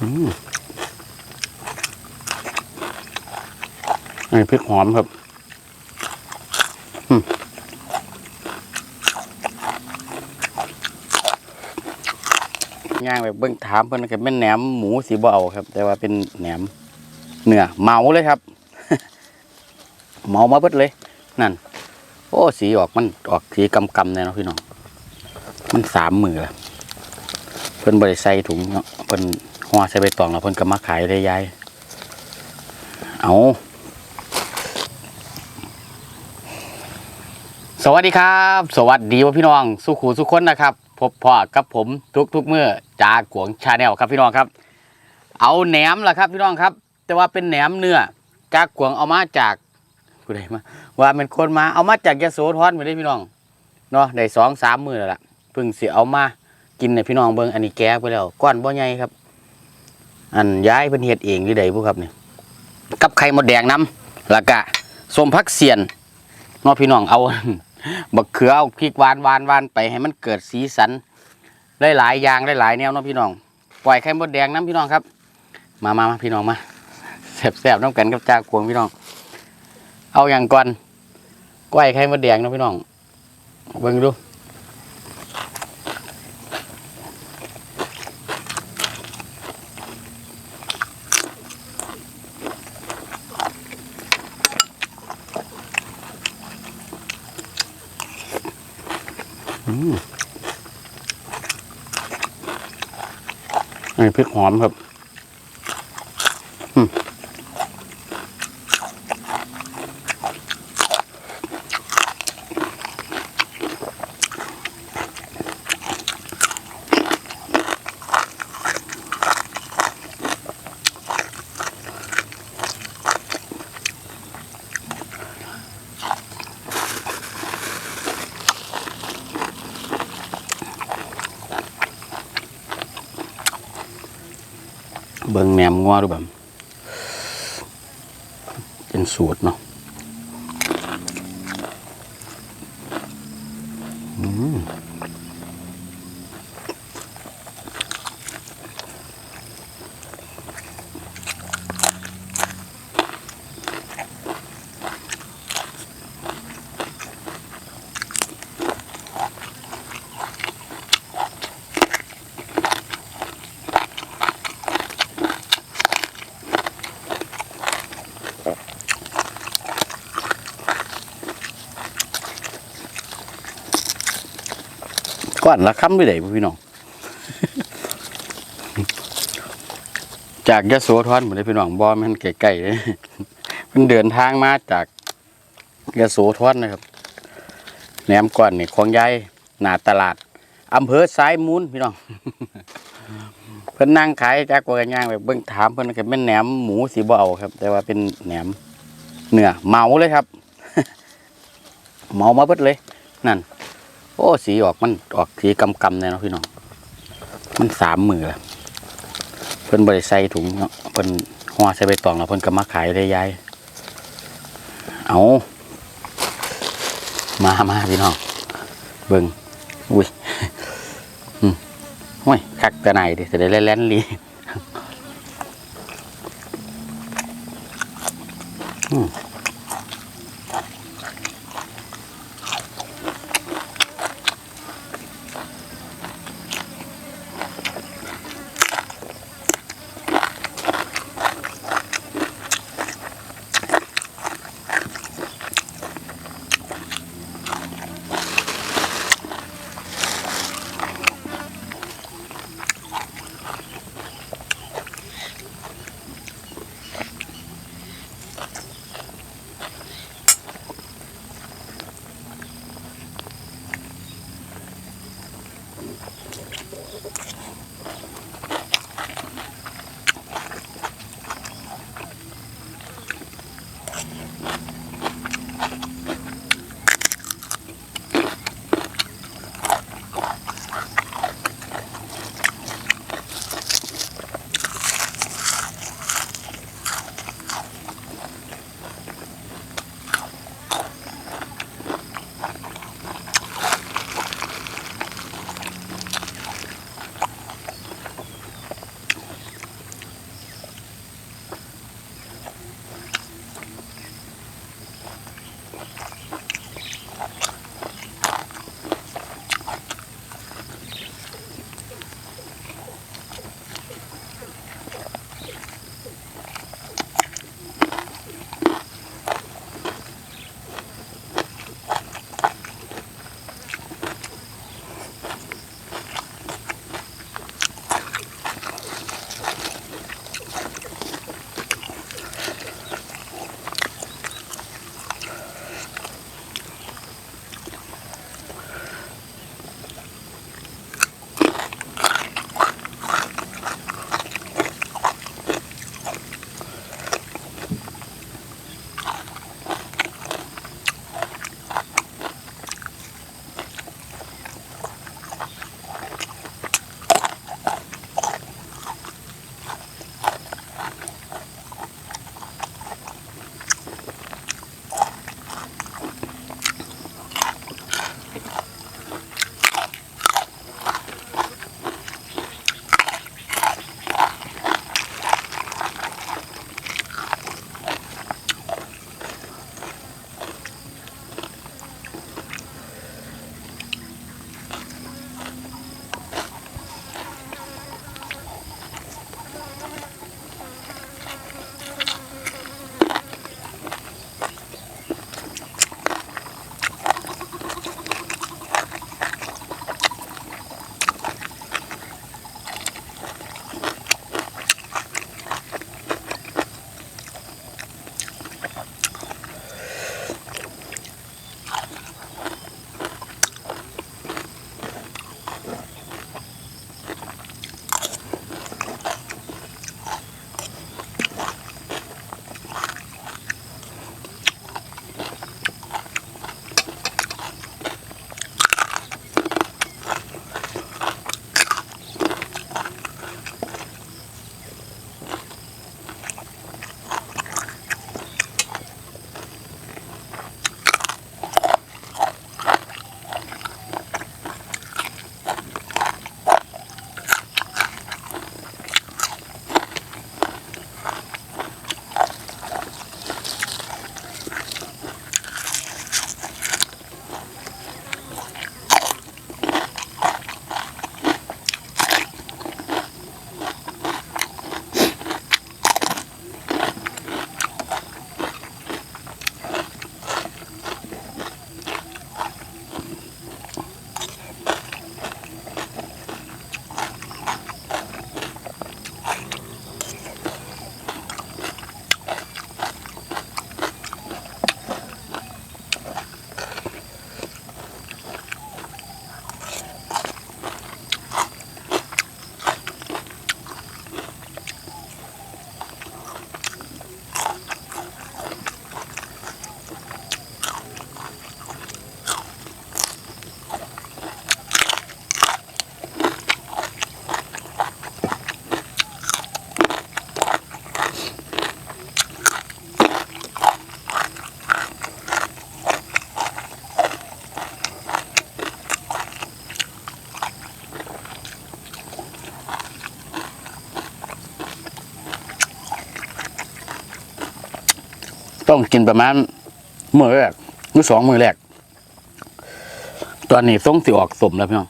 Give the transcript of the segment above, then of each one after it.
อืมอันนี้พริกหอมครับย่างไปเบิ่งถามเพิ่นก็เป็นแหนมหมูสีบ่เอาครับ แต่ว่าเป็นแหนมเนื้อเมาเลยครับเมามาเบิดเลย นั่น โอ้สีออกมันออกสีกำกำเลยเนาะพี่น้องมันสามมือละเพิ่นบริใส่ถุงเนาะเพิ่น ห่อใส่ใบตองแล้วเพิ่นก็มาขายได้ยายเอาสวัสดีครับ สวัสดีว่าพี่น้อง สุขูสุขคนนะครับ พบพ่อกับผมทุกทุกเมื่อจากกวงชาแนลครับพี่น้องครับ เอาแหนมล่ะครับพี่น้องครับ แต่ว่าเป็นแหนมเนื้อจากกวงเอามาจากผู้ใดมาว่าเป็นคนมาเอามาจากยะโสธรไปเลยพี่น้องเนาะได้สองสามมือแล้วล่ะเพิ่งเสิเอามากินในพี่น้องเบิ่งอันนี้แก้ไปแล้วก้อนบ่ใหญ่ครับ อันย้ายเป็นเฮ็ดเองหรือใดผู้ครับเนี่ยกับไข่หมดแดงน้ำล้วก็ส้มพักเสียนเนาะพี่น้องเอาบักเขือเอาพริกหวานหวานหวานไปให้มันเกิดสีสันได้หลายๆอย่างได้หลายแนวเนาะพี่น้อง ปล่อยไข่หมดแดงน้ำพี่น้องครับ มามามาพี่น้องมาแซ่บๆน้ำกันกับจากวงพี่น้อง เอาอย่างก่อนก้อยไข่มดแดงเนาะพี่น้องเบิ่งดู ให้พริกหอมครับ บิ่งแหนมงัวดูแบบเป็นสูตรเนาะอืม ก้อนละคำไปไหนบ่พี่น้อง จากยะโสธรหมดเลยพี่น้องบอมันไกลๆเลยมันเดินทางมาจากยะโสธรนะครับแหนมก้อนนี่ของยายหน้าตลาดอำเภอสายมูลพี่น้องเพิ่นนั่งขายจากกวางย่างแบบเบิ่งถามเพิ่นก็เป็นแหนมหมูสีบ่เอาครับ แต่ว่าเป็นแหนมเนื้อเมาเลยครับ เมามาเบิดเลย นั่น โอ้สีออกมันออกสีกำกำเลยเนาะพี่น้องมันสามมือละเพิ่นบริใส่ถุงเนาะเพิ่นห่อใส่ใบตองแล้วเพิ่นก็มาขายได้ยายเอามามาพี่น้องเบิ่งอุ้ยอืมโอ้ยคักแต่ไหนดิจะได้แล่นๆลีอืม ต้องกินประมาณมื้อแรกมื้อสองมื้อแรก ตอนนี้ทรงสิออกสมแล้วพี่น้อง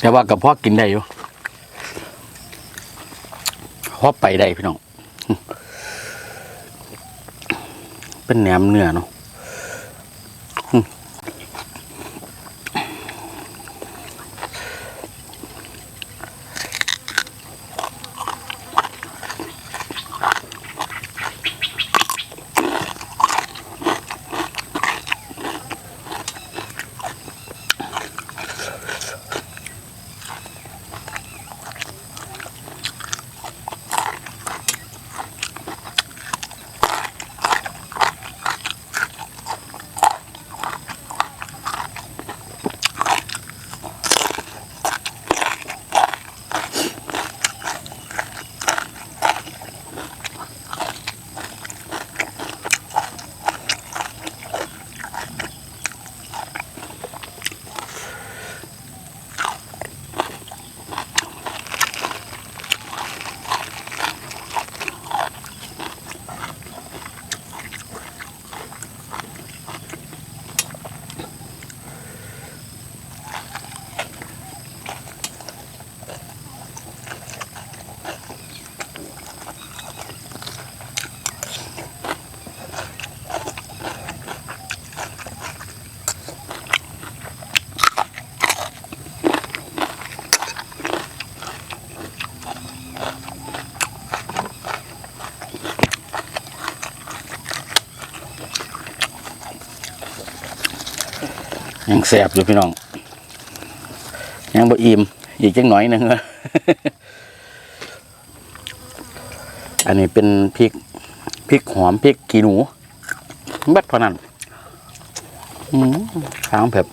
แต่ว่ากับพ่อกินได้อยู่พ่อไปได้พี่น้องเป็นแหนมเนื้อเนาะ ยังแสบอยู่พี่น้อง ยังบ่อิ่มอีกจังหน่อยนึงอันนี้เป็นพริกพริกหอมพริกกีหนูเบัดเท่านั้นอืมข้างเผ็ด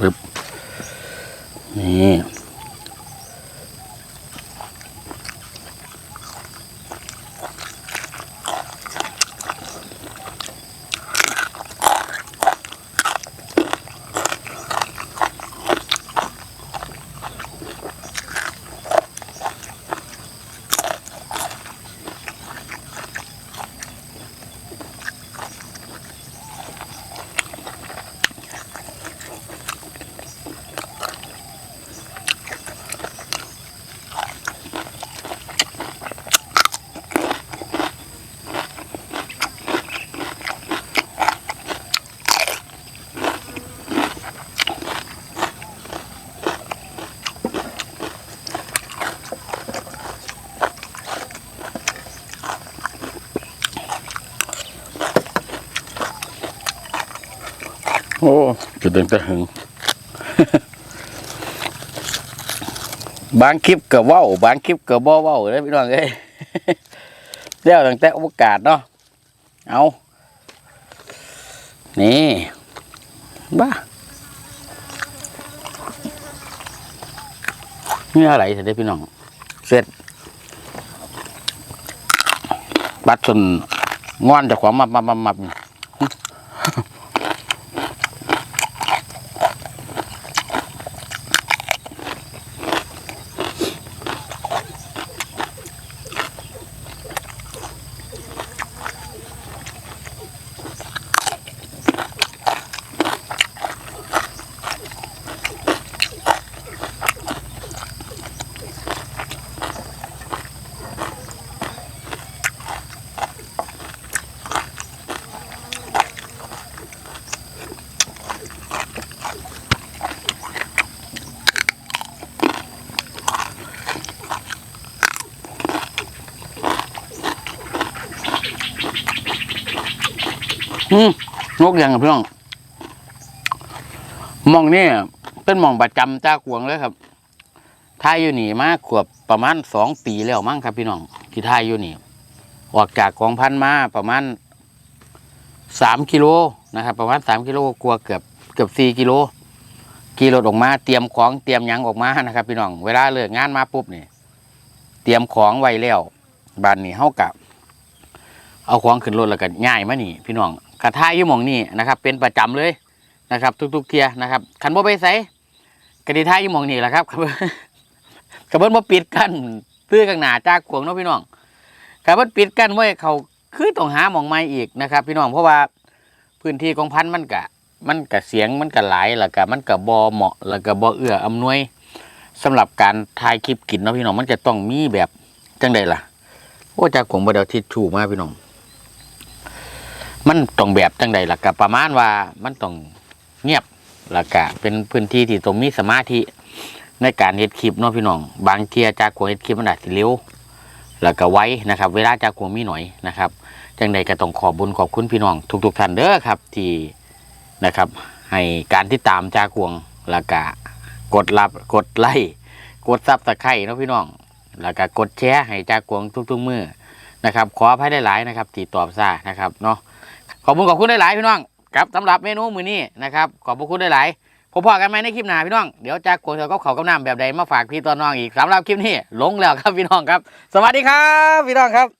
บึบนี่ โอ้จุด เด่นตะหึง บางคลิปก็เว้า บางคลิปก็บ่เว้าเลยพี่น้องเอ้ยแล้วตั้งแต่โอกาสเนาะ เอานี่บ้านี่อะไรเสร็จได้พี่น้อง เสร็จบัดจนงอนจากความมับมับมับ อืมนกยังกับพี่น้องมองนี่ตเป็นมองประจำจ้ากวงเลยครับทายอยู่นี่มาขวบประมาณสองปีแล้วมั้งครับ พี่น้องที่ทายอยู่นี่ ออกจากกองพันมาประมาณสามกิโลนะครับ ประมาณสามกิโลกลัวเกือบเกือบสี่กิโลขี่รถออกมาเตรียมของเตรียมยังออกมานะครับ พี่น้องเวลาเลิกงานมาปุ๊บนี่เตรียมของไว้แล้วบ้านนี้เฮากับเอาของขึ้นรถแล้วก็ง่ายมานี่ พี่น้อง กระทายอยู่หมองนี่นะครับ เป็นประจำเลยนะครับ ทุกๆเทียนะครับคันบ่ไปใส่กระดิทายอยู่หมองนี่แหละครับกระเบิ้ลบ่ปิดกั้นตื้อข้างหน้าจากขวงเนาะพี่น้องกระเบิ้ลปิดกั้นไว้เขาคือต้องหาหมองใหม่อีกนะครับ พี่น้องเพราะว่าพื้นที่ของพันธุ์มันกะ มันกะเสียงมันกะหลายแล้วก็มันกะบ่เหมาะแล้วก็บ่เอื้ออำนวยสำหรับการถ่ายคลิปกินเนาะพี่น้องมันจะต้องมีแบบจังใดล่ะโอ้จากขวงบ่ได้เอาทิชชู่มาพี่น้อง มันต้องแบบจังใดล่ะก็ประมาณว่ามันต้องเงียบล้วก็เป็นพื้นที่ที่ต้องมีสมาธิในการเฮ็ดคลิปเนาะพี่น้อง บางเทียจากกวงเฮ็ดคลิปมันอาจสิเร็วแล้วก็ไว้นะครับ เวลาจากกวงมีหน่อยนะครับจังใดก็ต้องขอบบุญขอบคุณพี่น้อง ทุก ๆท่านเด้อครับที่นะครับ ให้การที่ตามจากวงแล้วก็กดรับกดไลค์กดซับสไครต์เนาะพี่น้อง แล้วก็กดแชร์ให้จากวงทุกๆมือนะครับ ขออภัยได้หลายๆนะครับที่ตอบซ่านะครับเนาะ ขอบคุณขอบคุณได้หลายๆพี่น้องครับสำหรับเมนูมือนี้นะครับขอบคุณได้หลายพบกันไหมในคลิปหน้าพี่น้องเดี๋ยวจะกวนเธอก็เขากำน้ำแบบใดมาฝากพี่ตอนน้องอีกสำหรับคลิปนี้ลงแล้วครับพี่น้องครับ สวัสดีครับ พี่น้องครับ